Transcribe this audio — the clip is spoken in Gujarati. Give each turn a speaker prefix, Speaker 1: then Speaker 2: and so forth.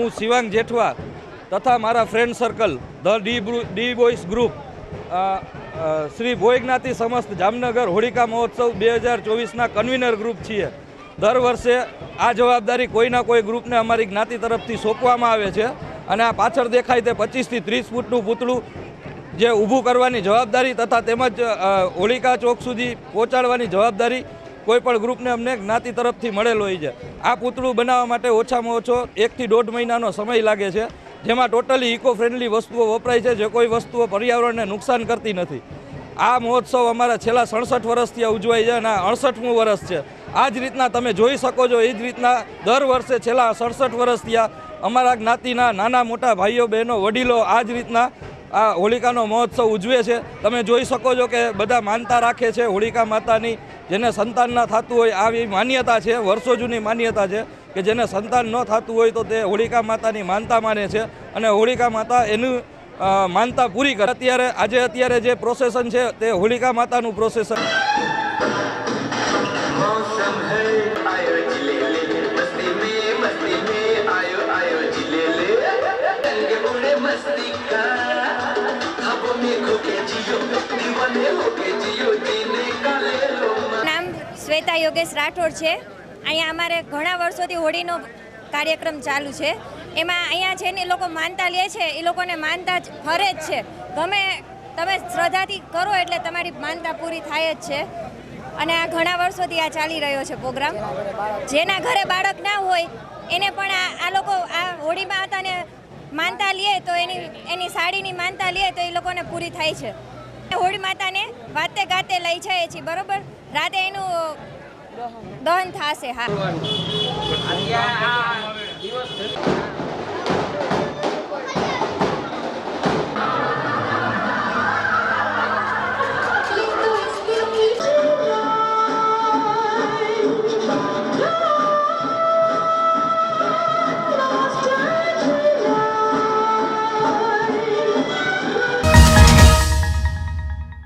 Speaker 1: હું શિવાંગ જેઠવા તથા મારા friend circle the D D boys group Shri ભોયજ્ઞાતિ સમસ્ત જામનગર હોળિકા મહોત્સવ બે હજાર ચોવીસના કન્વીનર ગ્રુપ છીએ. દર વર્ષે આ જવાબદારી કોઈના કોઈ ગ્રુપને અમારી જ્ઞાતિ તરફથી સોંપવામાં આવે છે અને આ પાછળ દેખાય તે પચીસથી ત્રીસ ફૂટનું પૂતળું જે ઊભું કરવાની જવાબદારી તથા તેમજ હોળિકા ચોક સુધી પહોંચાડવાની જવાબદારી કોઈ પણ ગ્રુપને અમને જ્ઞાતિ તરફથી મળેલ હોય છે. આ પૂતળું બનાવવા માટે ઓછામાં ઓછો એકથી દોઢ મહિનાનો સમય લાગે છે, જેમાં ટોટલી ઇકો ફ્રેન્ડલી વસ્તુઓ વપરાય છે, જે કોઈ વસ્તુઓ પર્યાવરણને નુકસાન કરતી નથી. આ મહોત્સવ અમારા છેલ્લા સડસઠ વર્ષથી ઉજવાય છે અને આ અડસઠમું વર્ષ છે. આ જ રીતના તમે જોઈ શકો છો, એ જ રીતના દર વર્ષે છેલ્લા સડસઠ વર્ષથી અમારા જ્ઞાતિના નાના મોટા ભાઈઓ બહેનો વડીલો આ જ રીતના આ હોલિકાનો મહોત્સવ ઉજવે છે. તમે જોઈ શકો છો કે બધા માનતા રાખે છે હોલિકા માતાની. જેને સંતાન ના થતું હોય આવી માન્યતા છે, વર્ષો જૂની માન્યતા છે કે જેને સંતાન ન થતું હોય તો તે હોલિકા માતાની માનતા માને છે અને હોલિકા માતા એનું માનતા પૂરી કરે. અત્યારે, આજે અત્યારે જે પ્રોસેસન છે તે હોલિકા માતાનું પ્રોસેસન
Speaker 2: શ્વેતા યોગેશ રાઠોડ છે. અહીંયા અમારે ઘણા વર્ષોથી હોળીનો કાર્યક્રમ ચાલુ છે. એમાં અહીંયા જેને લોકો માનતા લે છે, એ લોકોને માનતા જ ફરે જ છે. ગમે તમે શ્રદ્ધાથી કરો એટલે તમારી માનતા પૂરી થાય જ છે. અને આ ઘણા વર્ષોથી આ ચાલી રહ્યો છે પ્રોગ્રામ. જેના ઘરે બાળક ના હોય, એને પણ આ લોકો આ હોળી માતાને માનતા લે તો એની એની સાડીની માનતા લે તો એ લોકોને પૂરી થાય છે. હોળી માતાને વાતે ગાતે લઈ જાય છે, બરોબર? રાતે એનું દહન થશે હા.